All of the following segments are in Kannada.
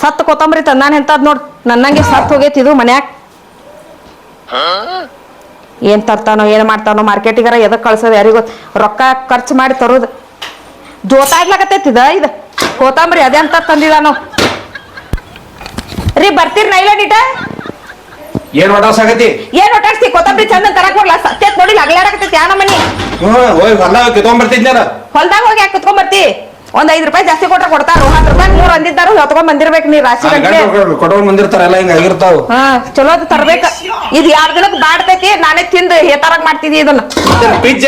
ಸತ್ತು ಕೊತ್ತಂಬರಿ ತಂದಾನ ಎಂತದ್ ನೋಡ್. ನನ್ನಂಗೆ ಸತ್ ಹೋಗೈತಿ ಇದು ಮನ್ಯಾಗ. ಏನ್ ತರ್ತಾನೋ, ಏನ್ ಮಾಡ್ತಾನೋ, ಮಾರ್ಕೆಟಿಗಾರ ಎದಕ್ ಕಳ್ಸೋದು ಯಾರಿಗೂ ರೊಕ್ಕ ಖರ್ಚು ಮಾಡಿ ತರೋದು. ಜೋತಾಗ್ಲಾಕತ್ತೈತಿ ಇದ, ಇದು. ಕೊತ್ತಂಬರಿ ಅದೇ ಅಂತ ತಂದಿದಾನೋ. ರೀ, ಬರ್ತೀರಿ ನೈಲ ನೀಟ? ಏನ್ ಹೊಡೋಸ್ ಆಗತಿ ಏನ್ ಒಟ್ಟಾಡ್ಸಿ ಕೊತ್ತಂಬರಿ ಚಂದ ತರಕ್ ಹೋಗ್ಲಾ? ಸತ್ಯ ನೋಡಿ ಅಗ್ಲಾಡಕತ್ತೈತಿ ಯಾನ ಮನಿ ಹೋಯ್ ಹೊಲ ಕಿತ್ಕೊಂಡ್ಬರ್ತಿದ್ನಲ್ಲ ಹೊಲ್ದಾಗ ಹೋಗಿ ಯಾಕೆ ಕುತ್ಕೊಂಡ್ ಬರ್ತಿ? ಒಂದ್ ಐದ್ ರೂಪಾಯಿ ಜಾಸ್ತಿ ಕೊಟ್ರೆ ಕೊಡ್ತಾರ ಹತ್ತು ರೂಪಾಯಿ ಮೂರ್ ಅಂದಿದ್ದಾರು ಹೊತ್ಕೊಂಡ್ ಬಂದಿರ್ಬೇಕು ನೀ ರಾಶಿ ಗಂಟ್ಲೆ ಕೊಡೋನ್ ಬಂದಿರ್ತಾರಲ್ಲ ಹಿಂಗ ಆಗಿರ್ತಾವ. ಹಾ ಚಲೋ ಅದು ತರ್ಬೇಕ. ಇದು ಯಾರ ದಿನಕ್ ಬಾಡ್ತೈತಿ? ನಾನೇ ತಿಂದು ಹೇತಾರಾಗ್ ಮಾಡ್ತಿದ್ದಿ ಇದನ್ನ. ಫ್ರಿಜ್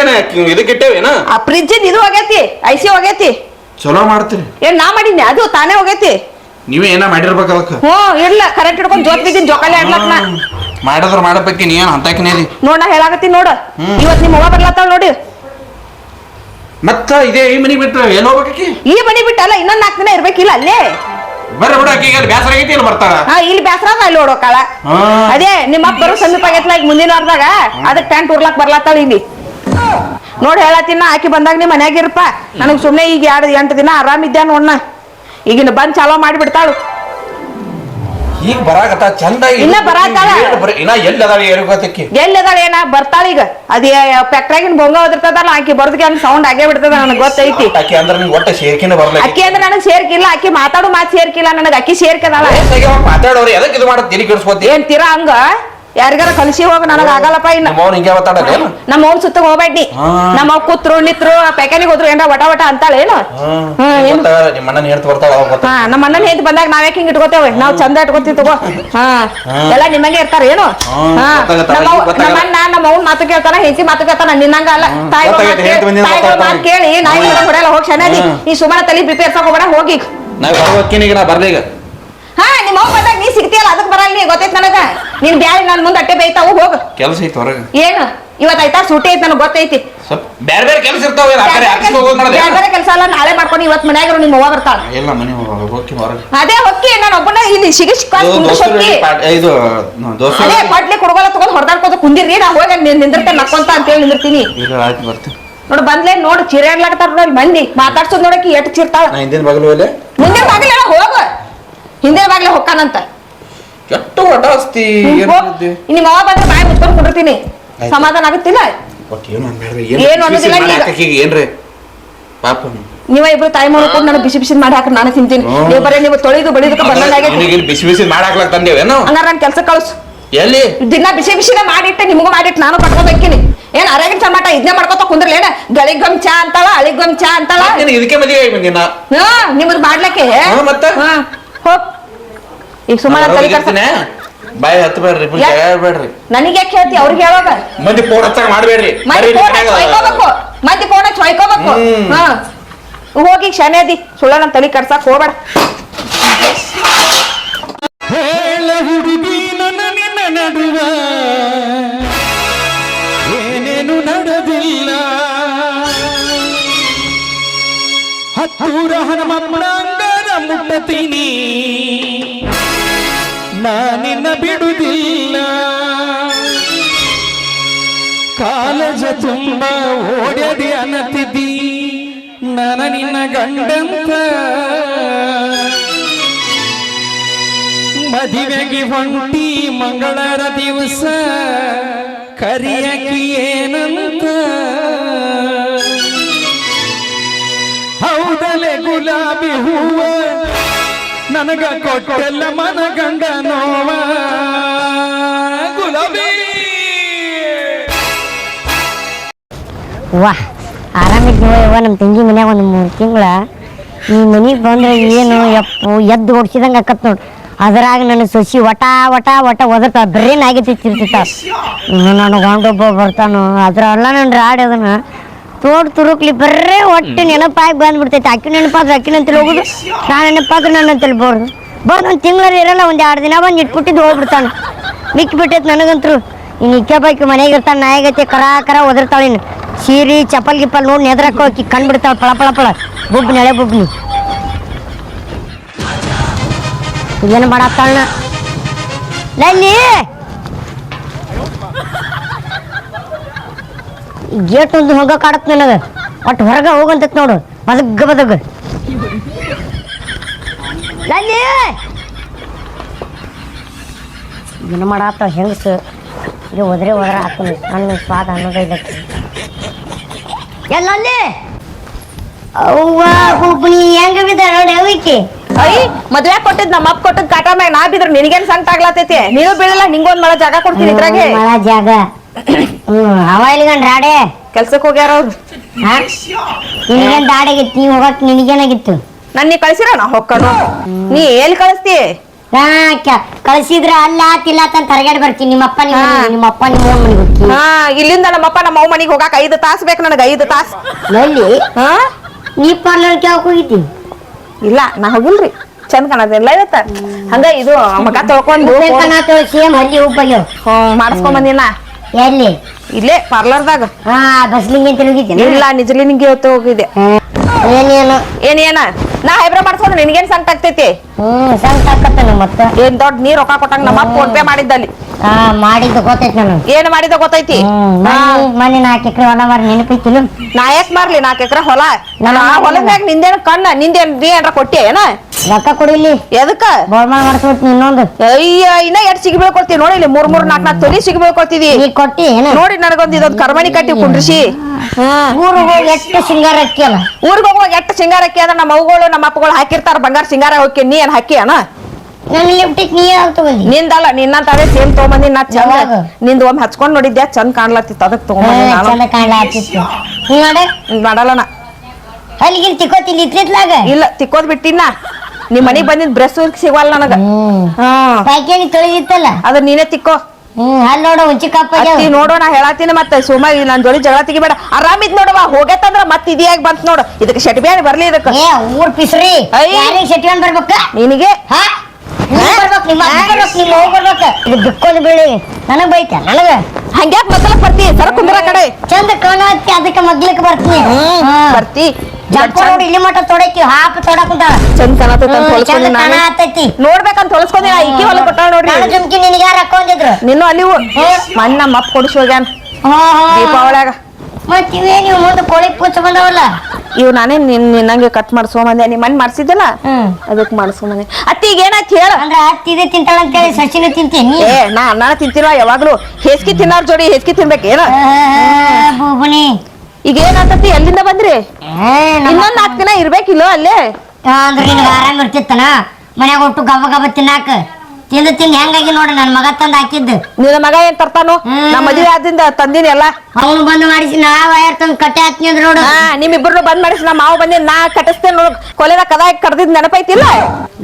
ಇದಕ್ಕೆ ಇಟ್ಟೇವೇನ? ಆ ಫ್ರಿಜ್ ಇದು ಹೋಗೈತಿ ಐಸಿ ಹೋಗೈತಿ. ಚಲೋ ಮಾಡ್ತೀರಿ. ಏನ್ ನಾ ಮಾಡಿದ್ನಿ? ಅದು ತಾನೇ ಹೋಗೈತಿ. ನೀವೇ ಏನ ಮಾಡಿರ್ಬೇಕು ಅದಕ್ಕ? ಹ್ಞೂ ಇಲ್ಲ ಕರೆಂಟ್ ಹಿಡ್ಕೊಂಡ್ ಜೋತ್ ಬಿದ್ದೀನಿ ಜೋಕಾಲಿ ಆಡ್ಲಕ್ ನಾ. ಮಾಡಿದ್ರ ಮಾಡಬೇಕಿ ನೀ ಏನ್ ಅಂತಾಕಿನೇ ನೋಡ್ ನಾ ಹೇಳಾಕತ್ತೀನಿ ನೋಡು. ಇವತ್ ನಿಮ್ಮ ಅವ್ವ ಬರ್ಲಾತಾಳ ನೋಡಿ. ಮತ್ತ ಇದೇ ಈ ಮನಿ ಬಿಟ್ಟು ಎಲ್ಲಿ ಹೋಗ್ಬೇಕಿ ಈ ಮನಿ ಬಿಟ್ಟಲ್ಲ ಇನ್ನೊಂದ್ ನಾಲ್ಕು ದಿನ ಇರ್ಬೇಕಿಲ್ಲ ಅಲ್ಲೇ. ಬರ್ರಿ ಬಿಡ ಆಕಿಗೆ ಅಲ್ಲಿ ಬ್ಯಾಸರ ಆಗೈತಿ ಇಲ್ಲಿ ಬರ್ತಾಳ. ಹಾ ಇಲ್ಲಿ ಬ್ಯಾಸ್ರ ಅಲ್ಲಿ ಓಡೋಕಾಳ ಹಾ. ಅದೇ ನಿಮ್ಮ ಅಪ್ಪ ಬರೋ ಸಮೀಪ ಆಗೈತ್ಲ ಈಗ ಮುಂದಿನ ವಾರದಾಗ. ಅದಕ್ಕೆ ಟೆಂಟ್ ಉರ್ಲಾಕ್ ಬರ್ಲತ್ತಾಳ ಇಲ್ಲಿ. ನೋಡಿ ಹೇಳತ್ತಿನ ಆಕಿ ಬಂದಾಗ ನೀ ಮನ್ಯಾಗ ಇರಪ್ಪ ನನಗ್ ಸುಮ್ನೆ ಈಗ ಎರಡು ಎಂಟು ದಿನ ಆರಾಮಿದ್ದೆ ನೋಡ್ನ ಈಗಿನ ಬಂದ್ ಚಾಲೋ ಮಾಡಿಬಿಡ್ತಾಳು. ಈಗ ಬರಾಕತ್ತ ಚಂದ ಇನ್ನ ಇನ್ನ ಎಲ್ಲಿ ಅದಾವ ಏರುಗೋತಕ್ಕಿ ಎಲ್ಲಿದಾಳ ಏನ? ಬರ್ತಾಳ ಈಗ. ಅದೇ ಫ್ಯಾಕ್ಟ್ರಾಗಿನ ಬೊಂಗ ಓದಿರ್ತದಲ್ಲ ಆಕಿ ಬರ್ದಕ್ಕೆ ಅಂದ್ರೆ ಸೌಂಡ್ ಆಗೇ ಬಿಡ್ತದ ನನಗೆ ಗೊತ್ತೈತಿ. ಆಕಿ ಅಂದ್ರೆ ನಿಂಗೆ ಒಟ್ಟ ಸೇರ್ಕಿನ ಬರ್ಲಿ ಅಕ್ಕಿ ಅಂದ್ರೆ ನನಗ್ ಸೇರ್ಕಿಲ್ಲ ಅಕ್ಕಿ ಮಾತಾಡು ಮಾತು ಸೇರ್ಕಿಲ್ಲ ನನಗ್ ಅಕ್ಕಿ ಸೇರ್ಕದಾಳ. ಮಾತಾಡೋರಿ? ಅದಕ್ಕೆ ಇದು ಮಾಡತ್? ತಿಳಿ ಕೆಡಿಸ್ಕೋತಿ? ಏನ್ ತೀರಾ ಹಂಗ? ಯಾರಿಗಾರ ಕಲಿಸಿ ಹೋಗ ನನಗ ಆಗಲ್ಲಪ್ಪ ಇನ್ನ. ನಿಮ್ಮ ಅವ್ನ ಹಿಂಗೆ ಏನು? ನಮ್ಮ ಅವ್ನ ಸುತ್ತ ಹೋಗ್ಬೇಡಿ ನಮ್ಮ ಅವ್ ಕೂತ್ರು ನಿತ್ರು ಆ ಪ್ಯಾಕೆನಿಗೆ ಹೋದ್ರು ಏನ್ರ ವಟ ವಟ ಅಂತಾಳೆ ಏನು? ನಿಮ್ಮ ಅಣ್ಣನ ಹೇಳ್ತ ಬರ್ತಾಳ ಅವಾಗ ಗೊತ್ತ? ಹಾ ನಮ್ಮ ಅಣ್ಣನ ಬಂದಾಗ ನಾವ್ಯಾಕೆ ಹಿಂಗ್ ಇಟ್ಕೋತೇವೆ? ನಾವ್ ಚಂದ ಇಟ್ಕೋತೀವಿ ತಗೋ. ಹಾ. ಎಲ್ಲ ನಿಮ್ಮಂಗೆ ಇರ್ತಾರ ಏನು? ಹಾ ಗೊತ್ತಾಗತ್ತೆ, ನಮ್ಮ ಅವ್ವ- ನಮ್ಮ ಅಣ್ಣ ನಮ್ಮ ಅವ್ನ ಮಾತು ಕೇಳ್ತಾನ ಹೆಂಡತಿ ಮಾತು ಕೇಳ್ತಾನ ನಿನ್ನಂಗ ಅಲ್ಲ. ತಾಯಿ ಗೊತ್ತಾಗತ್ತೆ, ಮಾತು. ಕೇಳಿ ನಾಯಿ. ಹೊಡೆಯಲ್ಲ ಹೋಗಿ ಶನಾದಿ ಈ ಸುಮ್ಮನೆ ತಲೆ ಬಿಪಿ ಎರ್ಸಕ್ ಹೋಗ್ಬೇಡ ಹೋಗಿ ನಾವ್ ನಾ ಬರ್ಲಿ ಈಗ. ಹಾ ನಿಮ್ಮ ಅವ್ವ ಬಂದಾಗ ನೀ ಸಿಗ್ತಿಯಲ್ಲ ಅದಕ್ಕೆ ಬರಲ್ಲ ನೀ ಗೊತ್ತೈತ್ ನನಗ? ನೀನ್ ಬ್ಯಾಳಿ ನನ್ ಮುಂದೆ ಅಟ್ಟೆ ಬೈತಾವು ಹೋಗ. ಕೆಲಸ ಐತಿ ಹೊರಗೆ. ಏನು? ಇವತ್ತು ಸೂಟಿ ಐತಿ ನನಗೆ ಗೊತ್ತೈತಿ. ಸ್ವಲ್ಪ ಬೇರೆ ಬೇರೆ ಕೆಲಸ ಇರ್ತಾವ ಆ ಕಡೆ ಆಫೀಸ್ ಹೋಗೋದು ಮಾಡೋದು ಬೇರೆ ಬೇರೆ ಕೆಲಸ ಎಲ್ಲ ನಾಳೆ ಮಾಡ್ಕೊಂಡು ಇವತ್ತು ಮನ್ಯಾಗ ನಿಮ್ಮ ಅವ್ವ ಬರ್ತಾಳ. ಇಲ್ಲ ಮನೆ ಹೋಗಿ ಹೊರಗೆ. ಅದೇ ಹೊಕ್ಕಿ ನಾನು ಒಬ್ಬನ ಇಲ್ಲಿ ಸಿಗಿಸ್ಕೊಂಡು ಇದು ಕುಂದ್ರಿಸಿ ದೋಸ್ತರು ಹೊಕ್ಕಿ ಪಾಟ್- ಇದು ದೋಸ್ತ ಅದೇ ಕೊಡ್ಲಿ ಕುಡ್ಗೋಲ ತಗೊಂಡ್ ಹೊಡೆದಾಡ್ಕೋತ ಕುಂದಿರ್ರಿ ನಾ ಹೋಗಿ ನಿಂದಿರ್ತೇನೆ ನಕ್ಕೊಂತ ಅಂತೇಳಿ ನಿಂದಿರ್ತೀನಿ. ಇಲ್ಲ ಆಯ್ತು ಬರ್ತೀನಿ. ನೋಡು ಬಂದ್ಲೇ ನೋಡು ಮಂದಿ ಮಾತಾಡ್ಸೋದ್ ನೋಡಕ್ಕೆ ಎಟ್ ಚಿರ್ತಾಳ. ನಾ ಹಿಂದಿನ ಬಗಲು ಒಲೆ ಮುಂದೆ ಬಾಗಿಲ ಹೋಗ. ಹಿಂದೆ ಬಾಗ್ಲೆ ಹೊಕ್ಕಾನಂತ. ಎಷ್ಟು ಒಟ ಹಸ್ತಿ ನಿಮ್ಮ ಅವ್ವ ಬಂದ್ರೆ ಬಾಯಿ ಮುಚ್ಕೊಂಡು ಕುಡಿರ್ತೀನಿ. ಸಮಾಧಾನ ಆಗುತ್ತಿಲ್ಲ? ಒಟ್ಟು ಏನು ಅನ್ಬೇಡ್ರಿ ಏನು ಅನ್ನೋದಿಲ್ಲ ಈಗ. ಈಗ ಏನ್ರಿ? ಪಾಪ. ನೀವ ಇಬ್ರು ತಾಯಿ ಮಾಡ್ಕೊಂಡು ನಾನು ಬಿಸಿ ಬಿಸಿ ಮಾಡಿ ಹಾಕಿ ನಾನು ತಿಂತೀನಿ. ನೀವು ಬರೀ ನೀವು ತೊಳೆದು ಬಂದಂಗಾಗೈತಿ ಬಿಸಿ ಬಿಸಿ ಮಾಡಾಕ್ಲಕ್ ತಂದೇವೇನು ಹಂಗಾರ ನಾನು ಕೆಲಸ ಕಳಿಸು. ಎಲ್ಲಿ? ದಿನ ಬಿಸಿ ಬಿಸಿನ ಮಾಡಿಟ್ಟೆ ನಿಮಗೂ ಮಾಡಿಟ್ಟು ನಾನು ಪಡ್ಕೋಬೇಕಿನಿ ಏನ್ ಅರಗಿನ ಟಮಾಟ ಇದನ್ನೇ ಮಾಡ್ಕೋತ ಕುಂದ್ರಲ್ಲ ಏನ? ಗಳಿಗಮ್ ಚಾ ಅಂತಾಳ ಅಳಿಗಮ್ ಚಾ ಅಂತಾಳ. ಇದಕ್ಕೆ ಮದುವೆ ನಿಮ್ದು ಮಾಡ್ಲಕ್ಕೆ? ಹಾ, ಮತ್ತೆ? ಹೋಗ್. ಈಗ ಸುಮಾರು ತಲೆ ಕರ್ಸ ಬಾಯಿ ಹತ್ತು ಬೇಡ್ರಿ ಯಾಕ್? ಹೇಳ್ಬೇಡ್ರಿ ನನಗೆ ಯಾಕೆ ಹೇಳ್ತಿ? ಅವ್ರಿಗೆ ಯಾವಾಗ? ಮಂದಿ ಫೋನ್ ಹಚ್ಚಾಗ ಮಾಡ್ಬೇಡ್ರಿ. ಮಂದಿ ಫೋನ್ ಹೊಯ್ಕೋಬೇಕು. ಮಂದಿ ಫೋನ್ ಹಚ್ಚಿ ಹೊಯ್ಕೋಬೇಕು. ಹ್ಮ್. ಹಾ. ಹೋಗಿ ಶನಿ ಅದಿ. ಸುಳ್ಳ ನಮ್ಮ ತಲೆ ಕರ್ಸಕ್ ಹೋಗ್ಬೇಡ. ಹೇಳ ಹುಡುಗಿ ನನ್ನ ನಿನ್ನ ನಡುವ. ಏನೇನು ನಡೆದಿಲ್ಲ. ಹತ್ತೂರ ಹನುಮಪ್ಪನಂಗರ ಮುಟ್ಟತೀನಿ. ನಾನಿನ್ನ ಬಿಡುವುದಿಲ್ಲ ಕಾಲಜ ತುಂಬ ಓಡ್ಯದಿ ಅನ್ನತಿದ್ದಿ ನನ ನಿನ್ನ ಗಂಡಂತ. ಮದುವೆಗೆ ಹೊಂಟಿ ಮಂಗಳರ ದಿವಸ ಕರಿಯಕಿ ಏನಂತ. ಹೌದಲೆ ಗುಲಾಬಿ ಹೂವ ನನಗ ಕೊಟ್ಟೆಲ್ಲ ಮನಗಂಡ ನೋವ. ಗುಲಾಬಿ. ವಾ ಆರಾಮಿದ್ವಿ ಯವ್ವ ನಮ್ಮ ತಂಗಿ ಮನ್ಯಾಗ ಒಂದು ಮೂರು ತಿಂಗಳ. ಈ ಮನೆಗೆ ಬಂದ್ರೆ ಏನು ಎಪ್ಪು ಎದ್ದು ಓಡಿಸಿದಂಗೆ ಆಕತ್ ನೋಡಿ. ಅದ್ರಾಗ ನನ್ನ ಸೊಸಿ ವಟ ವಟ ವಟ ಒದರ್ತ, ಬ್ರೇನ್ ಆಗೈತಿ ತಿರ್ತಿರ್ತಾವ ಇನ್ನು ನಾನು ಗಂಡೊಬ್ಬ ಬರ್ತಾನು. ಅದ್ರೆಲ್ಲ ನನ್ನ ರಾಡ್ ಅದನ್ನ. ತೋಡ್ ತುರುಕ್ಲಿ ಬರ್ರೆ ಒಟ್ಟು ನೆನಪಾಗಿ ಬಂದ್ಬಿಡ್ತೈತೆ. ಅಕ್ಕಿ ನೆನಪಾದ್ರೆ ಅಕ್ಕಿನಂತಲ್ಲಿ ಹೋಗುದು ನಾನು ನೆನಪಾದ್ರೆ ನನ್ನಂತಲ್ಲಿ ಬೋರ್ದು. ಬರ್ದು ಒಂದು ತಿಂಗಳ ಇರಲ್ಲ ಒಂದು ಎರಡು ದಿನ ಬಂದು ಇಟ್ಬಿಟ್ಟಿದ್ದು ಹೋಗ್ಬಿಡ್ತಾನೆ. ಮಿಕ್ಕಿ ಬಿಟ್ಟೈತೆ ನನಗಂತರು. ಇನ್ನು ಇಕ್ಕೆ ಬೈಕ್ ಮನೆಗೆ ಇರ್ತಾನೆ ನಾಯಿಗತಿ ಕರ ಕರ ಒದರ್ತಾಳೆ ಇನ್ನು. ಸೀರೆ ಚಪ್ಪಲ್ ಗಿಪ್ಪಲ್ ನೋಡಿ ನೆದ್ರಕ್ಕೆ ಹೋಗಿ ಕಣ್ ಬಿಡ್ತಾಳೆ ಪಳ ಪಳ ಪಳ. ಬುಬ್ ನೆಳೆ ಬುಬ್ನಿ ಏನು ಮಾಡತ್ತಾಳ ಲಲ್ಲಿ! ಗೇಟ್ ಒಂದು ಹೋಗಕ್ ಆಡತ್ ನನಗ. ಒಟ್ಟು ಹೊರಗೆ ಹೋಗಂತ ನೋಡು. ಬದಗ್ಗ ಬದಗ್. ಲಲ್ಲಿ ಏನು ಮಾಡಾತ ಹೆಂಗಸು? ಇದು ಒದ್ರೆ ಒದ್ರ ಹಾಕೊಂಡು ನನ್ನ ಸ್ವಾದ ಅನ್ನೋದು ಇದಕ್ಕೆ ಎಲ್ಲಲ್ಲಿ ಅವ್ವ ಗುಬ್ಬಣಿ ಹೆಂಗ ಬಿದ್ದ ನೋಡಿ ಅವಿಕೆ ಐ ಮದ್ವೆ ಕೊಟ್ಟಿದ್ ನಮ್ಮ ಅಪ್ಪ ಕೊಟ್ಟಿದ್ ಕಾಟ ಮ್ಯಾಗ ನಾ ಬಿದ್ರ ನಿನಗೇನ್ ಸಂಕಟ ಆಗ್ಲತೈತಿ ನೀನು ಬೀಳಲ್ಲ ನಿಂಗೊಂದ್ ಮಳ ಜಾಗ ಕೊಡ್ತೀನಿ ಇದ್ರಾಗೆ. ಮಳ ಜಾಗ. ಅವ ಇಲ್ಲಿಗಂಡ್ ರಾಡೆ? ಕೆಲ್ಸಕ್ ಹೋಗ್ಯಾರ ಅವ್ರು. ನಿನಗೇನ್ ದಾಡಿಗಿತ್ತು ನೀವ್ ಹೋಗಕ್ ನಿನಗೇನಾಗಿತ್ತು? ನನ್ನ ನೀ ಕಳ್ಸಿರ ನಾ ಹೊಕ್ಕನು ನೀ ಎಲ್ಲಿ ಕಳಿಸ್ತಿ? ಹಾ ಕ- ಕಳ್ಸಿದ್ರ ಅಲ್ಲ ತಿಲ್ಲ ಅಂತ ತರಗಾಡಿ ಬರ್ತೀನಿ. ನಿಮ್ಮ ಅಪ್ಪ ನಿಮ್ಮ ಹಾ. ನಿಮ್ಮ ಮನೆಗೆ ಹೋಗ್ತೀನಿ. ಹಾ ಇಲ್ಲಿಂದ ನಮ್ಮಪ್ಪ ನಮ್ಮ ಅವ್ವ ಮನಿಗ್ ಹೋಗಾಕ ಐದು ತಾಸ್ ಬೇಕು ನನಗ ಐದು ತಾಸ್. ಎಲ್ಲಿ? ಹಾ? ನೀ ಪಾರ್ಲರ್ ಯಾವಾಗ ಹೋಗಿದ್ದಿ? ಇಲ್ಲ ನಾ ಹೋಗಿಲ್ರಿ. ಚಂದ ಕಾಣದಿಲ್ಲ ಇವತ್ತ? ಹಂಗ ಇದು ಮಗ ತೊಳ್ಕೊಂಡು ಸೇಮ್ ಹಲ್ಲಿ ಉಬ್ಬಯ್ಯೋ ಹ್ಮ್ ಮಾಡಿಸ್ಕೊಂಡ್ ಬಂದಿನ. ಎಲ್ಲಿ? ಇಲ್ಲೇ ಪಾರ್ಲರ್ದಾಗ. ಹಾ ಬಸ್ಲಿಂಗ್ ಅಂತ ಹೋಗಿದ್ದೀನಿ? ಇಲ್ಲ ನಿಜಲಿನಿಗೆ ಇವತ್ತು ಹೋಗಿದ್ದೆ. ಏನೇನು? ಏನೇನ? ಏನ ನಾ ಹೈಬ್ರ ಮಾಡ್ಸ್ಕೊಂಡ್ರೆ ನಿನಗೇನ್ ಸಂಕಟ ಆಗ್ತೈತಿ? ಹ್ಮ್ ಸಂಕಟ ಆಕತ್ತ ಮತ್ತೆ. ಏನ್ ದೊಡ್ಡ ನೀ ರೊಕ್ಕ ಕೊಟ್ಟಂಗ ನಮ್ಮ ಫೋನ್ ಪೇ ಮಾಡಿದ್ದಲ್ಲಿ. ಹಾ ಮಾಡಿದ್ದು ಗೊತ್ತೈತಿ ನನಗೆ. ಏನ್ ಮಾಡಿದ ಗೊತ್ತೈತಿ? ಮನೆ ನಾಕ್ ನಾಲ್ಕು ಎಕರೆ ಹೊಲ ಮಾರಿ ನೆನಪೈತಿಲ್ಲ ನಾ ಯಾಕ್ ಮಾರ್ಲಿ ನಾಲ್ಕು ಎಕರೆ ಹೊಲ? ನಾನು ಆ ಹೊಲದಾಗ ನಿಂದೇನ ಕಣ್ಣ ನಿಂದೇನ್ ನೀ ಏನ್ರ ಕೊಟ್ಟಿ ಏನ? ರೊಕ್ಕ ಕೊಡಿಲಿ. ಎದಕ್ಕ? ಮಾಡಿಸ್ಬಿಡ್ತೀನಿ ಇನ್ನೊಂದು. ಅಯ್ಯ ಇನ್ನ ಎರಡ್ ಸಿಗಿ ಬೀಳ್ಕೊಡ್ತೀವಿ ನೋಡಿ ಇಲ್ಲಿ ಮೂರ್ ಮೂರ್ ನಾಲ್ಕು ನಾಲ್ಕು ತೊಲಿ ಸಿಗಿ ಬೀಳ್ಕೊಡ್ತಿದಿ. ನೀ ಕೊಟ್ಟಿ ಏನು? ನೋಡಿ ನನಗೊಂದು ಇದೊಂದು ಕರ್ಮಣಿ ಕಟ್ಟಿ ಕುಂಡ್ರಿಸಿ. ಊರಿಗೆ ಹೋಗಿ ಎಷ್ಟು ಸಿಂಗಾರ ಊರ್ಗ್ ಹೋಗುವಾಗ ಎಷ್ಟ್ ಸಿಂಗಾರಕ್ಕೆ ಅಂದ್ರೆ ನಮ್ಮ ಅವ್ಗಳು ನಮ್ಮ ಅಪ್ಪಗಳು ಹಾಕಿರ್ತಾರ ಬಂಗಾರ ಸಿಂಗಾರ ಹೋಗಿ ನೀ ಏನ್ ಹಾಕಿ ಅಣ್ಣ? ನನ್ನ ಲಿಫ್ಟಿಗೆ ನೀ ಯಾವಾಗ ತಗೊಂಡಿ ನಿಂದಲ್ಲ ನಿನ್ನ ಅದೇ ಸೇಮ್ ತಗೊಂಬಂದಿ ನಾ ಚಂದ ನಿಂದ ಒಮ್ಮೆ ಹಚ್ಕೊಂಡ್ ನೋಡಿದ್ದೆ ಚಂದ ಕಾಣ್ಲತ್ತಿತ್ತು ಅದಕ್ ತಗೊಂಬಂದಿ ನಾನು. ಚಂದ ಕಾಣ್ಲ ನೀ ಹಿಂಗ್ ಮಾಡಲ್ಲ ನಾ. ಅಲ್ಲಿಗಿನ ತಿಕ್ಕೋತಿಲ್ಲ ಇತ್ಲಿತ್ಲಾಗ ಇಲ್ಲ ತಿಕ್ಕೋದ್ ಬಿಟ್ಟಿನ. ನಿಮ್ ಮನಿಗ್ ಬಂದಿದ್ ಬ್ರೆಸ್ ಸಿಗವಲ್ಲ ನನಗ. ಪಾಯ್ಕೇನಿ ತೊಳೆದಿತ್ತಲ್ಲ? ಅದ್ರ ನೀನೇ ತಿಕ್ಕೋ. ಹ್ಮ್ ಅಲ್ಲಿ ನೋಡ ಉಂಚಿ ಕಪ್ಪ ಅತ್ತಿ ನೋಡು ನಾ ಹೇಳತ್ತೀನಿ ಮತ್ತೆ. ಸುಮ ನನ್ ಜೋಡಿ ಜಗಳ ತೆಗಿಬೇಡ. ಆರಾಮಿದ್ ನೋಡವ ಹೋಗೇತಂದ್ರ ಮತ್ ಇದಿಯಾಗಿ ಬಂತ ನೋಡು. ಇದಕ್ಕೆ ಶೆಟ್ಬ್ಯಾನಿ ಬರ್ಲಿ ಇದಕ್ಕೆ. ಊರ್ ಪಿಸ್ರಿ. ಶೆಟ್ಕೊಂಡ್ ಬರ್ಬೇಕ? ನಿನಗೆ? ಹಾ. ಇದು ಬಿಕ್ಕೋದು ಬೀಳಿ ನನಗ್ ಬೈತ ನನಗ. ಹಂಗ್ಯಾಕ್ ಬರ್ತಿ ಸರ ಕುಂದ್ರ ಕಡೆ. ಚಂದ ಅದಕ್ಕೆ ಬರ್ತೀನಿ. ಬರ್ತಿ. ಇಲ್ಲಿ ಮಟ್ಟ ಹಾಪ ಚಂದ ಕಾಣತೈತಿ ಅಂತ ಹ್ಮ್, ಚಂದ ಕಾಣತೈತಿ ನೋಡ್ಬೇಕಂತ ಇಕ್ಕಿ ಹೊಲ ಕೊಟ್ಟಾಳ ನೋಡ್ರಿ. ನಾನು ಜುಮ್ಕಿ ನಿನಗೆ ಯಾರು ಹಾಕೊಂಡಿದ್ರು? ಅಲ್ಲಿ ಅಲ್ಲಿವು ಮಣ್ಣ ಕೊಡಿಸಿ ಹೋಗ್ಯಾನ. ದೀಪಾವಳಿಯಾಗ. ಮತ್ತಿವೇ ನೀವು ಮುಂದೆ ಕೋಳಿ ಪೂಚ ಬಂದವಲ್ಲ? ಇವ್ ನಾನೇ ನಿನ್ ನಿನ್ನಂಗೆ ಕಟ್ ಮಾಡ್ಸ್ಕೊಂಬಂದೆ. ನಿಮ್ ಮಣ್ಣ್ ಮಾಡ್ಸಿದ್ದಲ್ಲ ಅದಕ್ಕೆ ಅದಕ್ ಮಾಡ್ಸ್ಕೊಂಬಂದೆ. ಅತ್ತಿ ಈಗ ಏನಾಯ್ತು ಹೇಳ? ಅಂದ್ರ ತಿಂತಾಳ ಅಂತೇಳಿ ಸಸಿನ ತಿಂತೀನಿ. ಏ ನಾ ಅನ್ನ ತಿಂತೀರ ಯಾವಾಗ್ಲೂ ಹೆಸ್ಕಿ ತಿನ್ನಾರ ಜೋಡಿ ಹೆಸ್ಕಿ ತಿನ್ಬೇಕು ಏನ? ಬೂಬುಣಿ ಈಗ ಏನಾಗ್ತತಿ ಎಲ್ಲಿಂದ ಬಂದ್ರಿ? ಇನ್ನೊಂದ್ ನಾಲ್ಕು ದಿನ ಇರ್ಬೇಕಿಲ್ಲೋ ಅಲ್ಲೇ? ಅಂದ್ರೆ ನಿನಗೆ ಆರಾಮ್ ಇರ್ತಿತ್ತನ? ಮನ್ಯಾಗ ಒಟ್ಟು ಗಬ್ಬ ಗಬ್ಬ ತಿನ್ನಾಕ. ತಿಂದು ತಿಂದು ಹೆಂಗಾಗಿ ನೋಡಿ ನನ್ನ ಮಗ ತಂದ ಹಾಕಿದ್ದು. ನಿನ್ನ ಮಗ ಏನ್ ತರ್ತಾನು? ನಮ್ಮ ಮದುವೆ ಆದ್ರಿಂದ ಆದಿಂದ ತಂದಿನಿ ಎಲ್ಲ. ಅವನು ಬಂದು ಮಾಡಿಸಿ ನಾ ವಯರ್ ತಂದು ಕಟ್ಟೆ ಹಾಕ್ನಿ ನೋಡು. ಹಾ ನಿಮ್ಮಿಬ್ರು ಬಂದ್ ಮಾಡಿಸಿ ನಮ್ಮ ಮಾವು ಬಂದಿ ನಾ ಕಟ್ಟಿಸ್ತೇನೆ ನೋಡು. ಕೊಲೆದ ಕದ ಕಡ್ದಿದ್ ನೆನಪೈತಿಲ್ಲ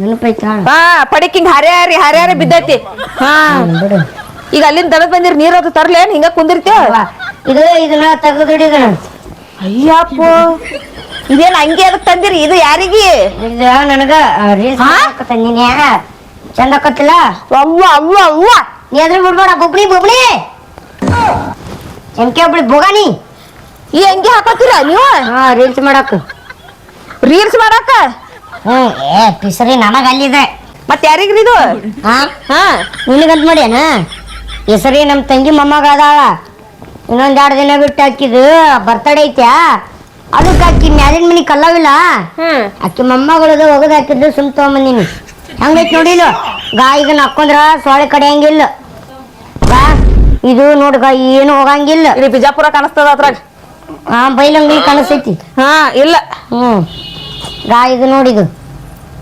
ನೆನಪೈತಾ? ಹಾ ಪಡಿಕಿಂಗ್ ಹರ್ಯಾರಿ ಹರ್ಯಾರಿ ಬಿದ್ದೈತಿ. ಹಾ. ಈಗ ಅಲ್ಲಿಂದ ದಡದ್ ಬಂದಿರ್ ನೀರದು ತರ್ಲೇನ್ ಹಿಂಗ ಕುಂದಿರ್ತೇವ ಇದು ಇದನ್ನ ಅಯ್ಯಪ್ಪ. ಇದೇನ್ ಹಂಗೆ ಅದಕ್ ತಂದಿರಿ? ಇದು ಯಾರಿಗಿ? ನನಗ ಚಂದ ಆಕತ್ತಿಲ್ಲ ಅವ್ವ ಅವ್ವ ಅವ್ವ. ನೀ ಅದ್ರ ಬಿಡ್ಬೇಡ ಬುಬ್ಳಿ ಬುಬ್ಳಿ. ಎಂಕೆ ಒಬ್ಳಿ ಬೋಗಾನಿ ಈ ಹೆಂಗೆ ಹಾಕತ್ತೀರ ನೀವು? ಹಾ ರೀಲ್ಸ್ ಮಾಡಕ್. ರೀಲ್ಸ್ ಮಾಡಾಕ? ಹ್ಮ್ ಏ ಪಿಸರಿ ನನಗ ಅಲ್ಲಿದೆ. ಮತ್ ಯಾರಿಗ್ರಿ ಇದು ಹಾ? ಹಾ? ನಿನಗಂತ ಮಾಡ್ಯಾನ? ಹೆಸರಿ ನಮ್ಮ ತಂಗಿ ಮೊಮ್ಮಗ ಅದಾಳ ಇನ್ನೊಂದ್ ಎರಡು ದಿನ ಬಿಟ್ಟು ಹಾಕಿದು ಬರ್ತಡೇ ಐತ್ಯಾ? ಅದಕ್ಕೆ ಹಾಕಿ ಮ್ಯಾಲಿನ ಮನಿ ಕಲ್ಲವಿಲ್ಲ? ಹ್ಮ್. ಅಕ್ಕಿ ಮೊಮ್ಮಗಳದು ಒಗದು ಹಾಕಿದ್ದು ಸುಮ್ ತಗೊಂಬಂದಿನಿ ಹಂಗೈತ್ ನೋಡಿಲ್ಲ ಗಾಯಿಗ ಇದನ್ನ ಹಾಕೊಂಡ್ರ ಸೊಳ್ಳೆ ಕಡಿಯಂಗಿಲ್ಲ ಬಾ ಇದು ಗಾಯಿ ಏನು ಹೋಗಂಗಿಲ್ಲ. ಇಲ್ಲಿ ಬಿಜಾಪುರ ಕಾಣಿಸ್ತದ ಅದ್ರಾಗ. ಹಾ ಬೈಲಂಗಿ ಕಾಣಿಸ್ತೈತಿ. ಹಾ ಇಲ್ಲ. ಹ್ಮ್. ಗಾಯ ಇದು ನೋಡಿದು